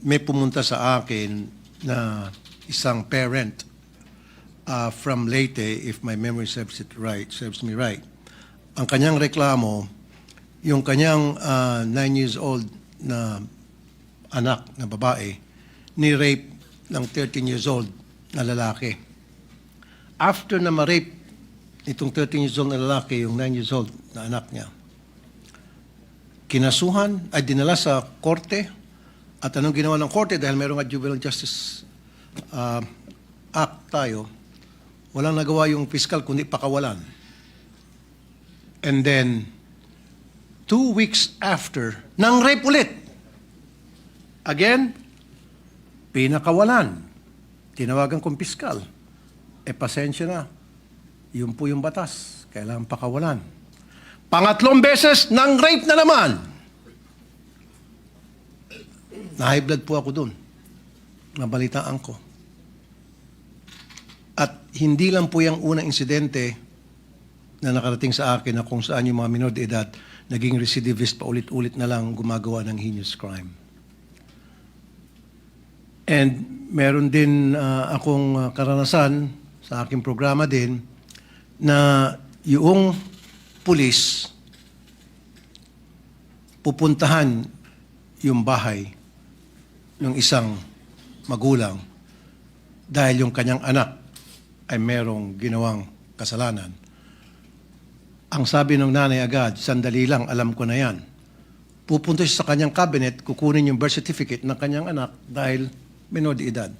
may pumunta sa akin na isang parent uh, from Leyte, if my memory serves it right, serves me right. Ang kanyang reklamo, yung kanyang uh, nine years old na anak na babae, ni-rape ng 13 years old na lalaki. After na ma-rape itong 13 years old na lalaki, yung 9 years old na anak niya, kinasuhan, ay dinala sa korte, at anong ginawa ng korte, dahil nga Juvenile Justice uh, Act tayo, walang nagawa yung fiscal kundi pakawalan. And then, two weeks after, nang rape ulit. Again, pinakawalan. Tinawagan kong piskal. E pasensya na. Yun po yung batas. Kailangan pakawalan. Pangatlong beses, nang rape na naman. Na-high po ako dun. Nabalitaan ko. At hindi lang po yung unang insidente na nakarating sa akin na kung saan yung mga minor de edad naging recidivist pa ulit-ulit na lang gumagawa ng heinous crime. And meron din ah, akong ah, karanasan sa aking programa din na yung pulis pupuntahan yung bahay ng isang magulang dahil yung kanyang anak ay merong ginawang kasalanan. Ang sabi ng nanay agad, sandali lang, alam ko na yan. Pupunta siya sa kanyang cabinet, kukunin yung birth certificate ng kanyang anak dahil menor de edad.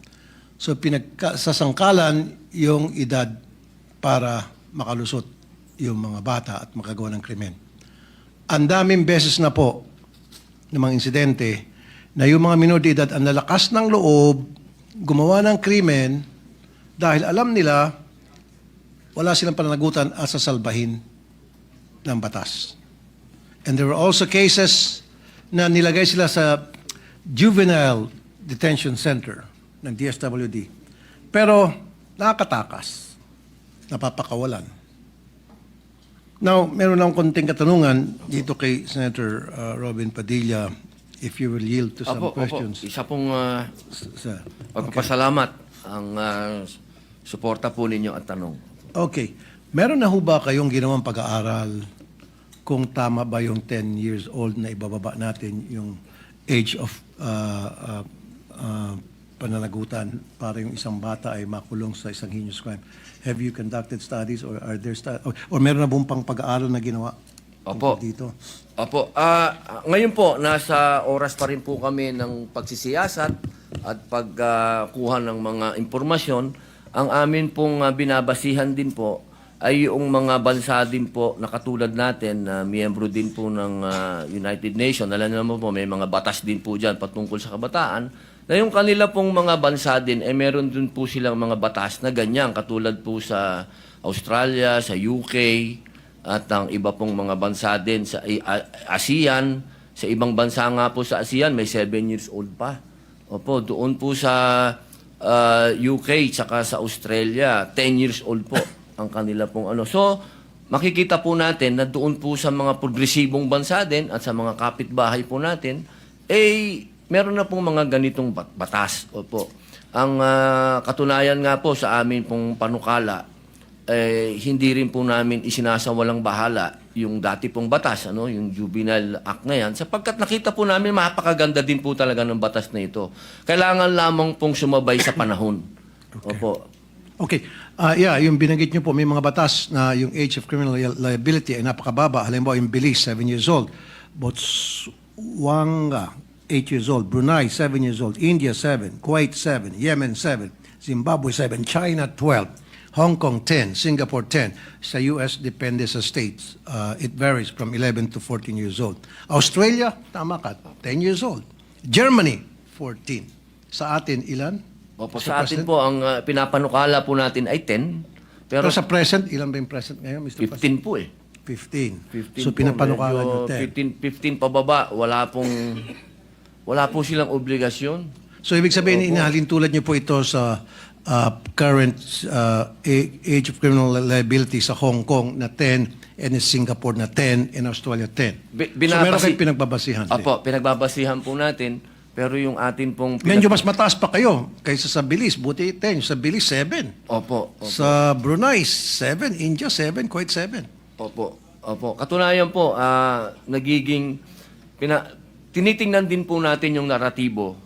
So pinagsasangkalan yung edad para makalusot yung mga bata at makagawa ng krimen. Ang daming beses na po ng mga insidente na yung mga minor de edad ang lalakas ng loob, gumawa ng krimen dahil alam nila wala silang pananagutan at sasalbahin ng batas. And there were also cases na nilagay sila sa juvenile detention center ng DSWD. Pero nakakatakas, napapakawalan. Now, meron lang konting katanungan dito kay Senator uh, Robin Padilla if you will yield to some Opo, opo. questions. Isa pong ah, Sir. pagpapasalamat ang ah, suporta po ninyo at tanong. Okay. Meron na ho ba kayong ginawang pag-aaral kung tama ba yung 10 years old na ibababa natin yung age of uh, uh, uh, pananagutan para yung isang bata ay makulong sa isang heinous crime? Have you conducted studies or are there stu- or, or meron na buong pang pag-aaral na ginawa Opo. tungkol dito? Opo, ah, ngayon po, nasa oras pa rin po kami ng pagsisiyasat at pagkuha ng mga impormasyon. Ang amin pong ah, binabasihan din po ay yung mga bansa din po na katulad natin na miyembro din po ng ah, United Nations. Alam naman po, may mga batas din po dyan patungkol sa kabataan. Na yung kanila pong mga bansa din, eh meron din po silang mga batas na ganyan. Katulad po sa Australia, sa UK, at ang iba pong mga bansa din sa ASEAN, sa ibang bansa nga po sa ASEAN may 7 years old pa. Opo, doon po sa uh, UK tsaka sa Australia, 10 years old po ang kanila pong ano. So, makikita po natin na doon po sa mga progresibong bansa din at sa mga kapitbahay po natin, eh, meron na pong mga ganitong bat- batas. Opo. Ang ah, katunayan nga po sa amin pong panukala, eh, hindi rin po namin isinasawalang bahala yung dati pong batas, ano, yung Juvenile Act na yan, sapagkat nakita po namin mapakaganda din po talaga ng batas na ito. Kailangan lamang pong sumabay sa panahon. Opo. Okay. Ah, yeah, yung binanggit niyo po, may mga batas na yung age of criminal li- liability ay napakababa. Halimbawa, yung Belize, 7 years old. Botswana, 8 years old. Brunei, 7 years old. India, 7. Kuwait, 7. Yemen, 7. Zimbabwe, 7. China, 12. Hong Kong, 10. Singapore, 10. Sa US, depende sa states. Uh, it varies from 11 to 14 years old. Australia, tama ka, 10 years old. Germany, 14. Sa atin, ilan? Opo, Mr. sa atin President? po, ang ah, pinapanukala po natin ay 10, Pero pero sa present, ilan ba yung present ngayon, Mr. President? 15 po eh. 15. 15 So, po, pinapanukalan nyo medyo 10. 15, 15 pababa, wala pong, wala po silang obligasyon. So, ibig sabihin, inahalin tulad nyo po ito sa uh, current uh, age of criminal liability sa Hong Kong na 10 and in Singapore na 10 and Australia 10. Bi- so, meron binabasi- kayong pinagbabasihan. Opo, pinagbabasihan po natin. Pero yung atin pong... Medyo mas mataas pa kayo kaysa sa bilis. Buti 10. Sa bilis, 7. Opo, opo. Sa Brunei, 7. India, 7. Kuwait, 7. Opo. Opo. Katunayan po, ah, nagiging pina, tinitingnan din po natin yung naratibo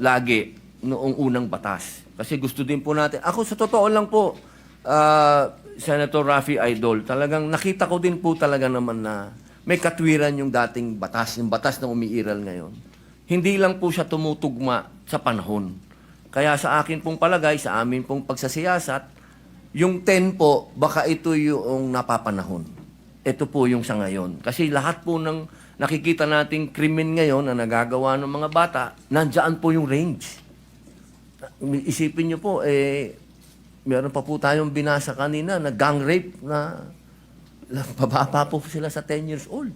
lagi noong unang batas. Kasi gusto din po natin. Ako sa totoo lang po, ah, Senator Rafi Idol, talagang nakita ko din po talaga naman na may katwiran yung dating batas, yung batas na umiiral ngayon. Hindi lang po siya tumutugma sa panahon. Kaya sa akin pong palagay, sa amin pong pagsasiyasat, yung 10 po, baka ito yung napapanahon. Ito po yung sa ngayon. Kasi lahat po ng nakikita nating krimen ngayon na nagagawa ng mga bata, nandyan po yung range. Isipin nyo po, eh, meron pa po tayong binasa kanina na gang rape na pababa po sila sa 10 years old.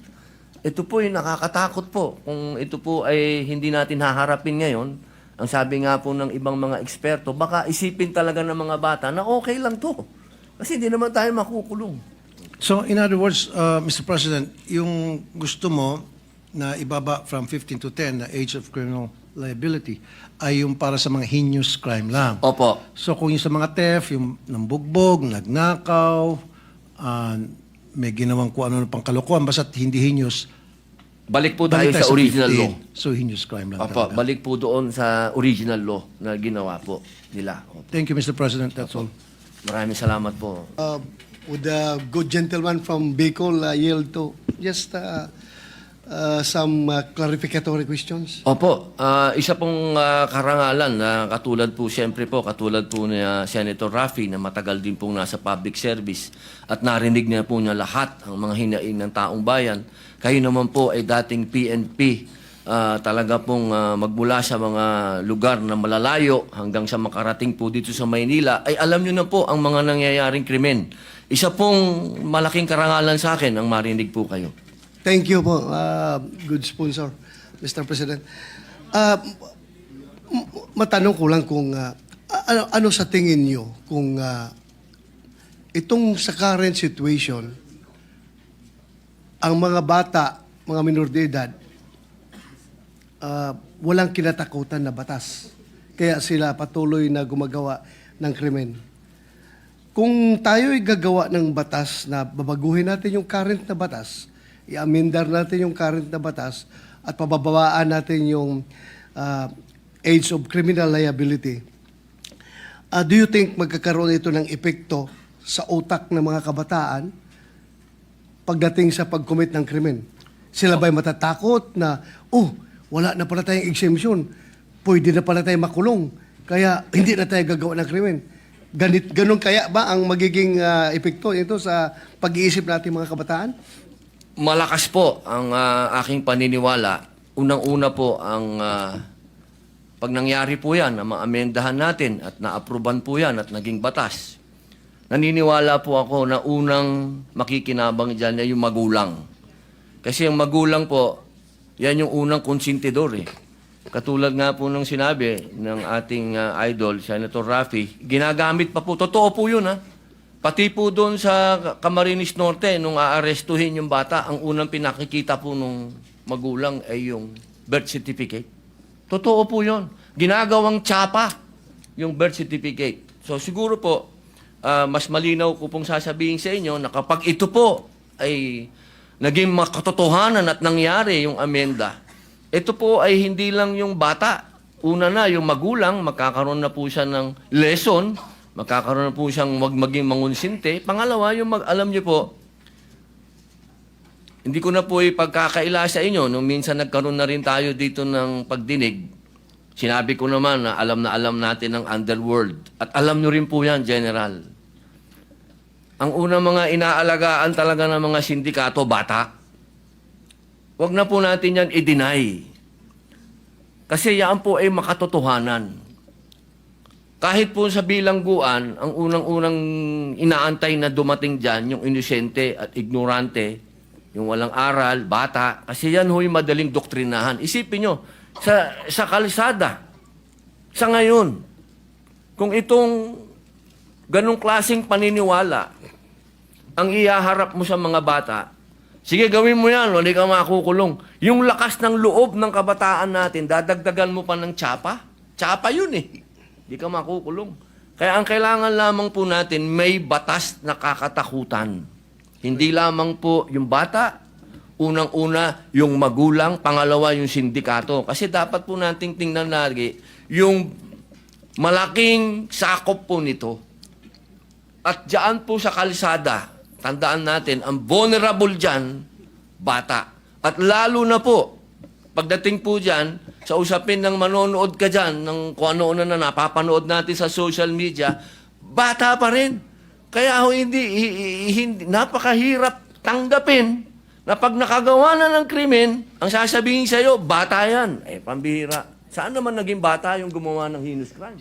Ito po yung nakakatakot po. Kung ito po ay hindi natin haharapin ngayon, ang sabi nga po ng ibang mga eksperto, baka isipin talaga ng mga bata na okay lang to. Kasi hindi naman tayo makukulong. So, in other words, uh, Mr. President, yung gusto mo na ibaba from 15 to 10 na age of criminal liability ay yung para sa mga heinous crime lang. Opo. So, kung yung sa mga theft, yung nambugbog, nagnakaw, uh, may ginawang kung ano pang kalokohan, basta't hindi heinous, Balik po tayo balik sa tayo original 15. law. So, heinous crime lang Opo, talaga. balik po doon sa original law na ginawa po nila. Opo. Thank you, Mr. President. That's all. Maraming salamat po. Uh, would the good gentleman from Bicol uh, yield to just uh, uh, some uh, clarificatory questions? Opo, ah, isa pong ah, karangalan na katulad po siyempre po, katulad po ni ah, Senator Rafi na matagal din pong nasa public service at narinig niya po niya lahat ang mga hinaing ng taong bayan. Kayo naman po ay dating PNP, ah, talaga pong ah, magmula sa mga lugar na malalayo hanggang sa makarating po dito sa Maynila, ay alam niyo na po ang mga nangyayaring krimen. Isa pong malaking karangalan sa akin ang marinig po kayo. Thank you po, uh, good sponsor, Mr. President. Uh, matanong ko lang kung uh, ano, ano sa tingin nyo kung uh, itong sa current situation, ang mga bata, mga minor de edad, uh, walang kinatakutan na batas. Kaya sila patuloy na gumagawa ng krimen. Kung tayo'y gagawa ng batas na babaguhin natin yung current na batas, i-amendar natin yung current na batas at pababawaan natin yung uh, age of criminal liability, uh, do you think magkakaroon ito ng epekto sa utak ng mga kabataan pagdating sa pag-commit ng krimen? Sila ba'y matatakot na, oh, wala na pala tayong exemption, pwede na pala tayong makulong, kaya hindi na tayo gagawa ng krimen. Ganit, ganun kaya ba ang magiging ah, epekto ito sa pag-iisip natin mga kabataan? Malakas po ang ah, aking paniniwala. Unang-una po ang ah, pag nangyari po yan na maamendahan natin at naapruban po yan at naging batas. Naniniwala po ako na unang makikinabang dyan ay yung magulang. Kasi yung magulang po, yan yung unang konsintidor eh. Katulad nga po nung sinabi ng ating ah, idol, Senator Rafi, ginagamit pa po. Totoo po yun ha. Pati po doon sa Camarines Norte, nung aarestuhin yung bata, ang unang pinakikita po nung magulang ay yung birth certificate. Totoo po yun. Ginagawang tsapa yung birth certificate. So siguro po, ah, mas malinaw ko pong sasabihin sa inyo na kapag ito po ay naging makatotohanan at nangyari yung amenda, ito po ay hindi lang yung bata. Una na, yung magulang, magkakaroon na po siya ng lesson, magkakaroon na po siyang wag maging mangunsinte. Pangalawa, yung mag, alam niyo po, hindi ko na po ipagkakaila sa inyo. Nung minsan nagkaroon na rin tayo dito ng pagdinig, sinabi ko naman na alam na alam natin ang underworld. At alam nyo rin po yan, General. Ang unang mga inaalagaan talaga ng mga sindikato, bata. Huwag na po natin yan i-deny. Kasi yan po ay makatotohanan. Kahit po sa bilangguan, ang unang-unang inaantay na dumating dyan, yung inosente at ignorante, yung walang aral, bata, kasi yan ho'y madaling doktrinahan. Isipin nyo, sa, sa kalsada, sa ngayon, kung itong ganong klaseng paniniwala ang iyaharap mo sa mga bata, Sige, gawin mo yan, hindi ka makukulong. Yung lakas ng loob ng kabataan natin, dadagdagan mo pa ng tsapa. Tsapa yun eh. Hindi ka makukulong. Kaya ang kailangan lamang po natin, may batas na kakatakutan. Hindi lamang po yung bata, unang-una yung magulang, pangalawa yung sindikato. Kasi dapat po nating tingnan lagi yung malaking sakop po nito. At diyan po sa kalsada, tandaan natin, ang vulnerable dyan, bata. At lalo na po, pagdating po dyan, sa usapin ng manonood ka dyan, ng kung ano-ano na napapanood natin sa social media, bata pa rin. Kaya ho, hindi, hi- hi- hindi, napakahirap tanggapin na pag nakagawa na ng krimen, ang sasabihin sa'yo, bata yan. Eh, pambihira. Saan naman naging bata yung gumawa ng heinous crime?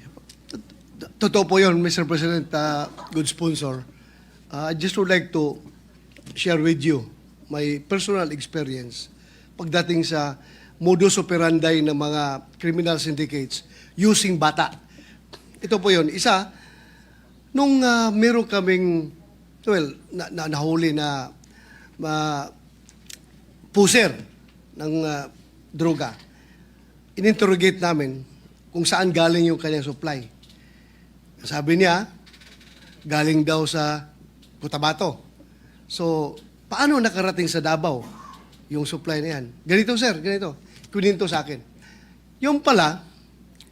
Totoo po yun, Mr. President, uh, good sponsor. Uh, I just would like to share with you my personal experience pagdating sa modus operandi ng mga criminal syndicates using bata. Ito po yun. Isa, nung uh, meron kaming, well, na, na, nahuli na ma, puser ng uh, droga, ininterrogate namin kung saan galing yung kanyang supply. Sabi niya, galing daw sa Cotabato. So, paano nakarating sa Davao yung supply na yan? Ganito, sir, ganito. Kunin to sa akin. Yung pala,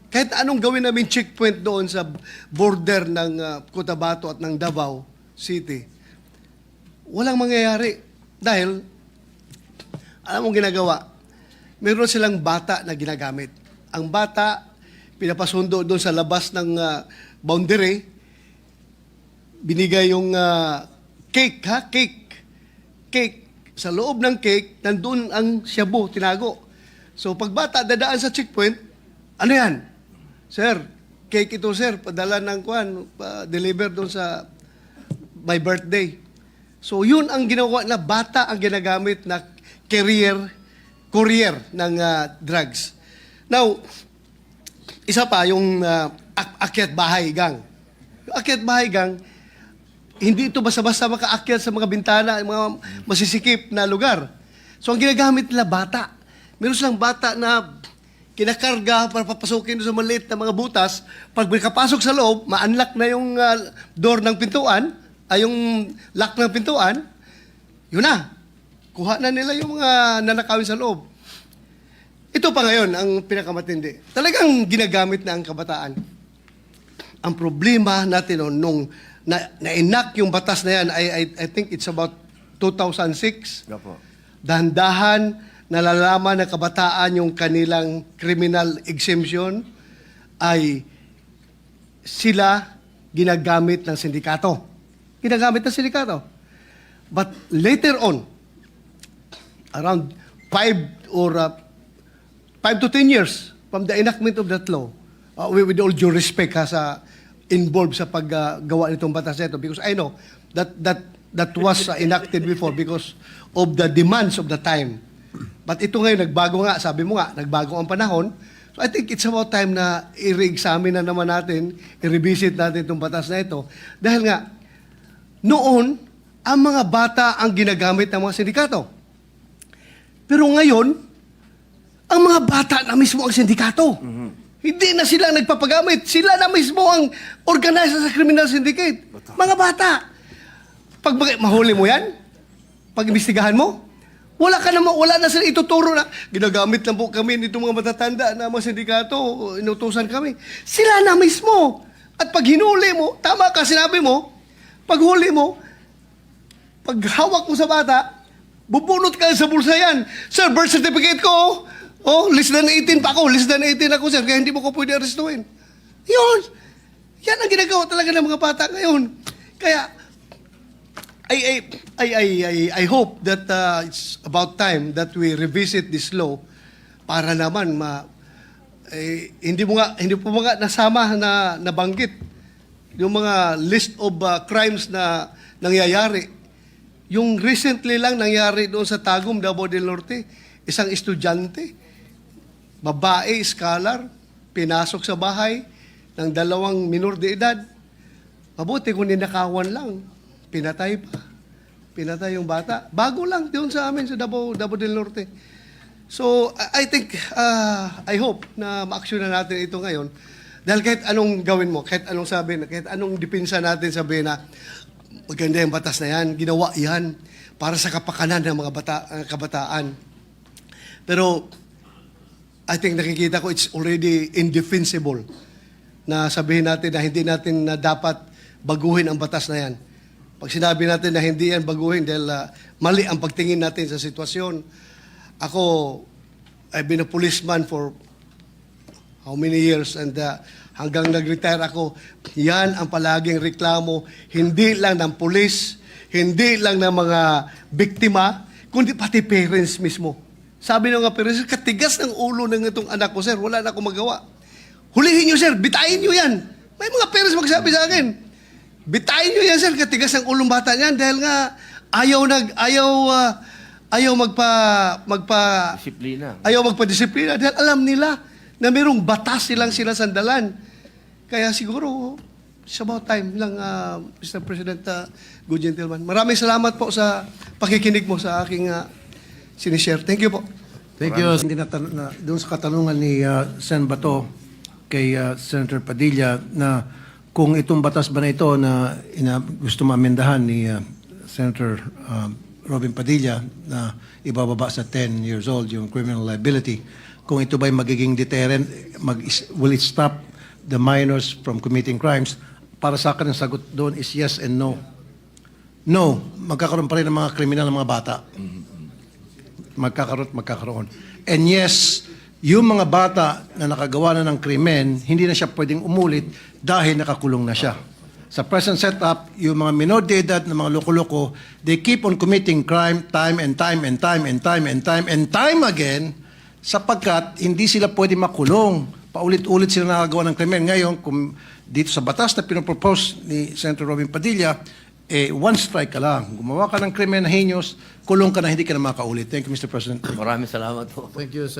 kahit anong gawin namin checkpoint doon sa border ng uh, Cotabato at ng Davao City, walang mangyayari. Dahil, alam mong ginagawa, meron silang bata na ginagamit. Ang bata, pinapasundo doon sa labas ng ah, boundary, binigay yung ah, cake, ha? Cake. Cake. Sa loob ng cake, nandun ang shabu, tinago. So, pag bata dadaan sa checkpoint, ano yan? Sir, cake ito, sir. Padala ng kwan, pa-deliver doon sa my birthday. So, yun ang ginawa na bata ang ginagamit na carrier, courier ng ah, drugs. Now, isa pa, yung ak- akyat bahay gang. Yung akyat bahay gang, hindi ito basta-basta makaakyat sa mga bintana, mga masisikip na lugar. So, ang ginagamit nila bata. Meron silang bata na kinakarga para papasukin sa maliit na mga butas. Pag makapasok sa loob, ma-unlock na yung ah, door ng pintuan, ay yung lock ng pintuan, yun na. Kuha na nila yung mga nanakawin sa loob. Ito pa ngayon ang pinakamatindi. Talagang ginagamit na ang kabataan. Ang problema natin noon, nung na, na-enact yung batas na yan, I, I, I think it's about 2006. Opo. Dahan-dahan nalalaman ng kabataan yung kanilang criminal exemption ay sila ginagamit ng sindikato. Ginagamit ng sindikato. But later on, around five or uh, five to ten years from the enactment of that law, uh, with, all due respect ha, sa involved sa paggawa nitong batas na ito because I know that that that was uh, enacted before because of the demands of the time. But ito ngayon, nagbago nga, sabi mo nga, nagbago ang panahon. So I think it's about time na i-re-examine na naman natin, i-revisit natin itong batas na ito. Dahil nga, noon, ang mga bata ang ginagamit ng mga sindikato. Pero ngayon, ang mga bata na mismo ang sindikato. Hindi na sila nagpapagamit. Sila na mismo ang organizer sa criminal syndicate. Mga bata. Pag mahuli mo yan, pag imbestigahan mo, wala ka naman, wala na sila ituturo na ginagamit lang po kami nitong mga matatanda na mga sindikato, inutusan kami. Sila na mismo. At pag hinuli mo, tama ka sinabi mo, pag huli mo, pag hawak mo sa bata, bubunot ka sa bulsa yan. Sir, birth certificate ko, oh, less than 18 pa ako, less than 18 ako, sir, kaya hindi mo ko pwede arestuin. Yun. Yan ang ginagawa talaga ng mga bata ngayon. Kaya, I, I, I, I, I, hope that uh, it's about time that we revisit this law para naman ma, eh, hindi mo nga, hindi po mga nasama na nabanggit yung mga list of uh, crimes na nangyayari. Yung recently lang nangyari doon sa Tagum, Davao del Norte, isang estudyante, babae, scholar, pinasok sa bahay ng dalawang minor de edad. Mabuti kung ninakawan lang, pinatay pa. pinatay yung bata. Bago lang doon sa amin sa Davao, Davao del Norte. So, I think, uh, I hope na ma-action na natin ito ngayon. Dahil kahit anong gawin mo, kahit anong sabi, kahit anong dipinsa natin sabihin na maganda yung batas na yan, ginawa yan para sa kapakanan ng mga bata, uh, kabataan. Pero I think nakikita ko it's already indefensible na sabihin natin na hindi natin na dapat baguhin ang batas na yan. Pag sinabi natin na hindi yan baguhin dahil ah, mali ang pagtingin natin sa sitwasyon, ako, I've been a policeman for how many years and uh, hanggang nag-retire ako, yan ang palaging reklamo, hindi lang ng pulis, hindi lang ng mga biktima, kundi pati parents mismo. Sabi ng mga parents, katigas ng ulo ng itong anak ko, sir, wala na akong magawa. Hulihin nyo, sir, bitayin nyo yan. May mga parents magsabi sa akin, bitayin nyo yan, sir, katigas ng ulong bata niyan dahil nga ayaw nag, ayaw, ah, ayaw magpa, magpa, Disiplina. ayaw magpadisiplina dahil alam nila na mayroong batas silang sinasandalan. Kaya siguro, it's about time lang, ah, Mr. President, uh, good gentleman. Maraming salamat po sa pakikinig mo sa aking uh, sinishare. Thank you po. Thank you. Hindi na, na doon sa katanungan ni uh, Sen Bato kay uh, Senator Padilla na kung itong batas ba na ito na ina, gusto maamendahan ni uh, Senator um, Robin Padilla na ibababa sa 10 years old yung criminal liability, kung ito ba'y magiging deterrent, mag, will it stop the minors from committing crimes? Para sa akin ang sagot doon is yes and no. No, magkakaroon pa rin ng mga kriminal ng mga bata magkakaroon at magkakaroon. And yes, yung mga bata na nakagawa na ng krimen, hindi na siya pwedeng umulit dahil nakakulong na siya. Sa present setup, yung mga minor de edad na mga loko-loko, they keep on committing crime time and time and time and time and time and time again sapagkat hindi sila pwede makulong. Paulit-ulit sila nakagawa ng krimen. Ngayon, kung dito sa batas na pinopropose ni Senator Robin Padilla, eh, one strike ka lang. Gumawa ka ng krimen na heinous, kulong ka na, hindi ka na makaulit. Thank you, Mr. President. Maraming salamat po. Thank you, sir.